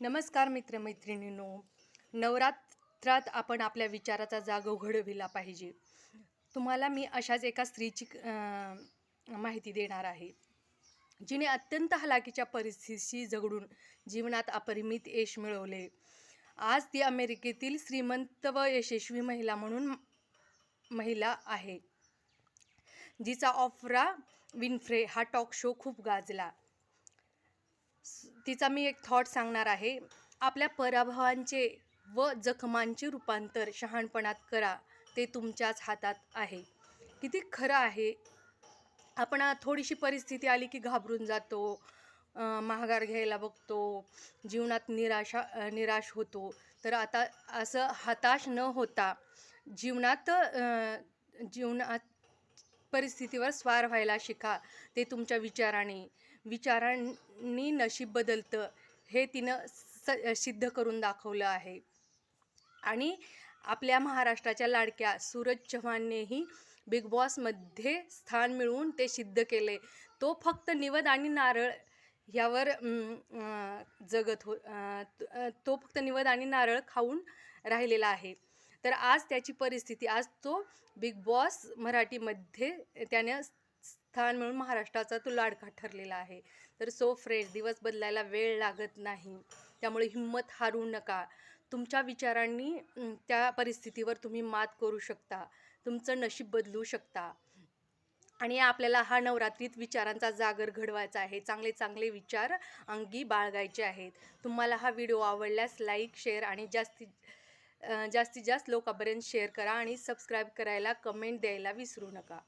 नमस्कार मित्रमैत्रिणींनो. नवरात्रात आपण आपल्या विचाराचा जाग उघडविला पाहिजे. तुम्हाला मी अशाच एका स्त्रीची माहिती देणार आहे. जिने अत्यंत हलाखीच्या परिस्थितीशी झगडून जीवनात अपरिमित यश मिळवले. आज ती अमेरिकेतील श्रीमंत व यशस्वी महिला म्हणून महिला आहे. जिचा ऑफरा विनफ्रे हा टॉक शो खूप गाजला. तिचा मी एक थॉट सांगणार आहे. आपल्या पराभवांचे व जखमांचे रूपांतर शहाणपणात करा ते तुमच्याच हातात आहे. किती खरं आहे. आपण थोडीशी परिस्थिती आली की घाबरून जातो अं, महागार घ्यायला बघतो जीवनात निराशा निराश होतो. तर आता असं हताश न होता जीवनात जीवनात परिस्थितीवर स्वार व्हायला शिका. ते तुमच्या विचाराने विचारांनी नशीब बदलतं हे तिनं स सिद्ध करून दाखवलं आहे. आणि आपल्या महाराष्ट्राच्या लाडक्या सूरज चव्हाणनेही बिग बॉसमध्ये स्थान मिळवून ते सिद्ध केले. तो फक्त निवद आणि नारळ ह्यावर जगत हो तो फक्त निवद आणि नारळ खाऊन राहिलेला आहे. तर आज त्याची परिस्थिती आज तो बिग बॉस मराठीमध्ये त्याने स्थान मिळून महाराष्ट्राचा तो लाडका ठरलेला आहे. तर सो फ्रेश दिवस बदलायला वेळ लागत नाही. त्यामुळे हिंमत हारू नका. तुमच्या विचारांनी त्या परिस्थितीवर तुम्ही मात करू शकता. तुमचं नशीब बदलू शकता. आणि आपल्याला हा नवरात्रीत विचारांचा जागर घडवायचा आहे. चांगले चांगले विचार अंगी बाळगायचे आहेत. तुम्हाला हा व्हिडिओ आवडल्यास लाईक शेअर आणि जास्तीत जास्तीत जास्त लोकांपर्यंत शेअर करा आणि सबस्क्राईब करायला कमेंट द्यायला विसरू नका.